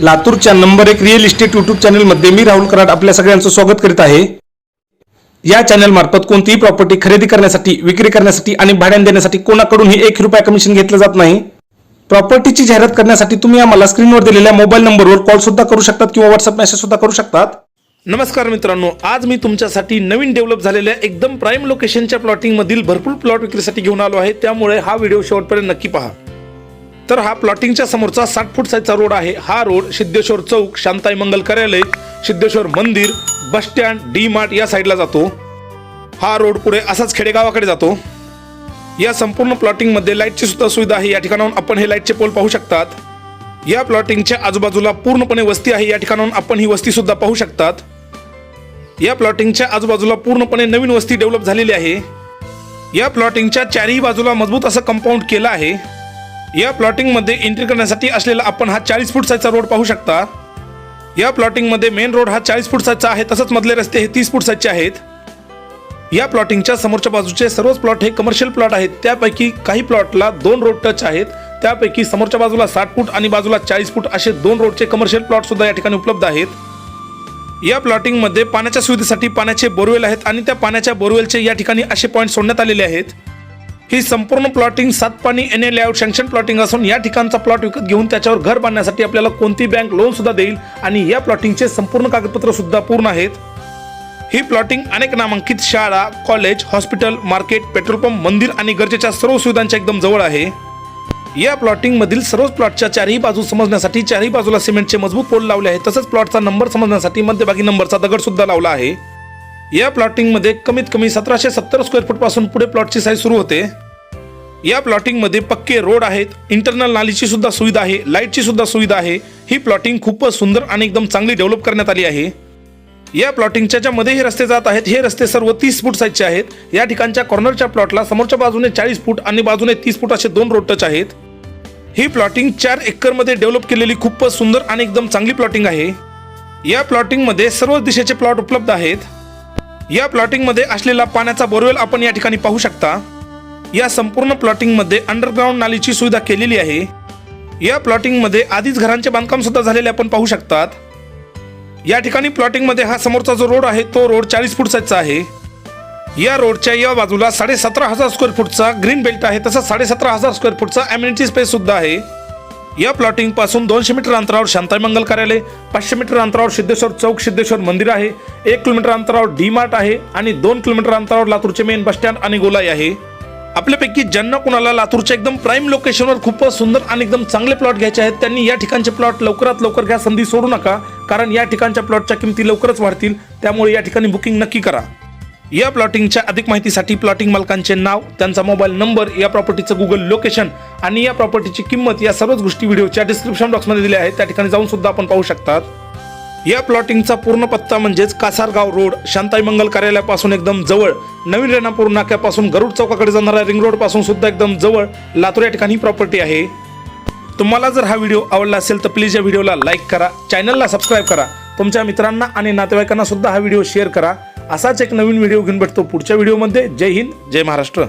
लातूरच्या नंबर एक real estate YouTube चॅनलमध्ये मी राहुल कराड आपल्या सगळ्यांचं स्वागत करीत आहे. या चॅनल मार्फत कोणतीही प्रॉपर्टी खरेदी करण्यासाठी विक्री करण्यासाठी आणि भाड्याने देण्यासाठी कोणाकडूनही एक रुपया कमिशन घेतलं जात नाही. प्रॉपर्टीची जाहिरात करण्यासाठी तुम्ही आम्हाला स्क्रीनवर दिलेल्या मोबाईल नंबरवर कॉल सुद्धा करू शकतात किंवा व्हॉट्सअप मेसेज सुद्धा करू शकतात. नमस्कार मित्रांनो आज मी तुमच्यासाठी नवीन डेव्हलप झालेल्या एकदम प्राईम लोकेशनच्या प्लॉटिंगमधील भरपूर प्लॉट विक्रीसाठी घेऊन आलो आहे. त्यामुळे हा व्हिडिओ शेवटपर्यंत नक्की पहा. तर हा प्लॉटिंगच्या समोरचा साठ फूट साईजचा रोड आहे. हा रोड सिद्धेश्वर चौक शांताई मंगल कार्यालय सिद्धेश्वर मंदिर बस स्टँड डी मार्ट या साईडला जातो. हा रोड पुढे असाच खेडेगावाकडे जातो. या संपूर्ण प्लॉटिंगमध्ये लाईटची सुद्धा सुविधा आहे. या ठिकाणाहून आपण हे लाईटचे पोल पाहू शकतात. या प्लॉटिंगच्या आजूबाजूला पूर्णपणे वस्ती आहे. या ठिकाणाहून आपण ही वस्ती सुद्धा पाहू शकतात. या प्लॉटिंगच्या आजूबाजूला पूर्णपणे नवीन वस्ती डेव्हलप झालेली आहे. या प्लॉटिंगच्या चारही बाजूला मजबूत असं कंपाऊंड केलं आहे. या प्लॉटिंगमध्ये एंट्री करण्यासाठी असलेला आपण हा चाळीस फूट साईजचा रोड पाहू शकता. या प्लॉटिंगमध्ये मेन रोड हा चाळीस फूट साईजचा आहे तसंच मधले रस्ते हे तीस फूट साईजचे आहेत. या प्लॉटिंगच्या समोरच्या बाजूचे सर्वच प्लॉट हे कमर्शियल प्लॉट आहेत. त्यापैकी काही प्लॉटला दोन रोड टच आहेत. त्यापैकी समोरच्या बाजूला साठ फूट आणि बाजूला चाळीस फूट असे दोन रोडचे कमर्शियल प्लॉट सुद्धा या ठिकाणी उपलब्ध आहेत. या प्लॉटिंगमध्ये पाण्याच्या सुविधेसाठी पाण्याचे बोरवेल आहेत आणि त्या पाण्याच्या बोरवेलचे या ठिकाणी असे पॉईंट सोडण्यात आलेले आहेत. ही संपूर्ण plotting Satpani N A layout sanction plotting असून या ठिकाणचा प्लॉट विकत घेऊन त्याच्यावर घर बांधण्यासाठी आपल्याला कोणती बँक लोन सुद्धा देईल आणि या प्लॉटिंगचे संपूर्ण कागदपत्र सुद्धा पूर्ण आहेत. ही प्लॉटिंग अनेक नामांकित शाळा college hospital market petrol pump मंदिर आणि गरजेच्या सर्व सुविधांच्या एकदम जवळ आहे. या प्लॉटिंग मधील सर्वच प्लॉटच्या चारही बाजू समजण्यासाठी चारही बाजूला सिमेंटचे मजबूत पोल लावले आहेत. तसंच प्लॉटचा नंबर समजण्यासाठी मध्यभागी नंबरचा दगड सुद्धा लावला आहे. या प्लॉटिंगमध्ये कमीत कमी सतराशे सत्तर स्क्वेअर फूटपासून पुढे प्लॉटची साईज सुरू होते. या प्लॉटिंगमध्ये पक्के रोड आहेत इंटरनल नालीची सुद्धा सुविधा आहे लाईटची सुद्धा सुविधा आहे. ही प्लॉटिंग खूपच सुंदर आणि एकदम चांगली डेव्हलप करण्यात आली आहे. या प्लॉटिंगच्या ज्या मध्ये हे रस्ते जात आहेत हे रस्ते सर्व तीस फूट साईजचे आहेत. या ठिकाणच्या कॉर्नरच्या प्लॉटला समोरच्या बाजूने चाळीस फूट आणि बाजूने तीस फूट असे दोन रोड टच आहेत. ही प्लॉटिंग चार एकरमध्ये डेव्हलप केलेली खूपच सुंदर आणि एकदम चांगली प्लॉटिंग आहे. या प्लॉटिंगमध्ये सर्व दिशेचे प्लॉट उपलब्ध आहेत. या प्लॉटिंगमध्ये असलेला पाण्याचा बोरवेल आपण या ठिकाणी पाहू शकता. या संपूर्ण प्लॉटिंगमध्ये अंडरग्राऊंड नालीची सुविधा केलेली आहे. या प्लॉटिंगमध्ये आधीच घरांचे बांधकाम सुद्धा झालेले आपण पाहू शकतात. या ठिकाणी प्लॉटिंगमध्ये हा समोरचा जो रोड आहे तो रोड चाळीस फूट साईजचा आहे. या रोडच्या या बाजूला साडेसतरा हजार स्क्वेअर फूटचा ग्रीन बेल्ट आहे तसंच साडेसतरा हजार स्क्वेअर फूटचा अम्युनिटी स्पेस सुद्धा आहे. या प्लॉटिंगपासून दोनशे मीटर अंतरावर शांताई मंगल कार्यालय पाचशे मीटर अंतरावर सिद्धेश्वर चौक सिद्धेश्वर मंदिर आहे एक किलोमीटर अंतरावर डी मार्ट आहे आणि दोन किलोमीटर अंतरावर लातूरचे मेन बस स्टँड आणि गोलाई आहे. आपल्यापैकी ज्यांना कुणाला लातूरच्या एकदम प्राईम लोकेशनवर खूपच सुंदर आणि एकदम चांगले प्लॉट घ्यायचे आहेत त्यांनी या ठिकाणचे प्लॉट लवकरात लवकर घ्या संधी सोडू नका कारण या ठिकाणच्या प्लॉटच्या किमती लवकरच वाढतील त्यामुळे या ठिकाणी बुकिंग नक्की करा. या प्लॉटिंगच्या अधिक माहितीसाठी प्लॉटिंग मालकांचे नाव त्यांचा मोबाईल नंबर या प्रॉपर्टीचं गुगल लोकेशन आणि या प्रॉपर्टीची किंमत या सर्वच गोष्टी व्हिडिओच्या डिस्क्रिप्शन बॉक्समध्ये दिल्या आहेत. त्या ठिकाणी जाऊन सुद्धा आपण पाहू शकतात. या प्लॉटिंगचा पूर्ण पत्ता म्हणजेच कासारगाव रोड शांताई मंगल कार्यालयापासून एकदम जवळ नवीन रेणापूर नाक्यापासून गरुड चौकाकडे जाणाऱ्या रिंग रोडपासून सुद्धा एकदम जवळ लातूर या ठिकाणी प्रॉपर्टी आहे. तुम्हाला जर हा व्हिडिओ आवडला असेल तर प्लीज या व्हिडिओला लाईक करा चॅनलला सबस्क्राईब करा. तुमच्या मित्रांना आणि नातेवाईकांना सुद्धा हा व्हिडिओ शेअर करा. असाच एक नवीन व्हिडिओ घेऊन भेटतो पुढच्या व्हिडिओमध्ये. जय हिंद जय महाराष्ट्र.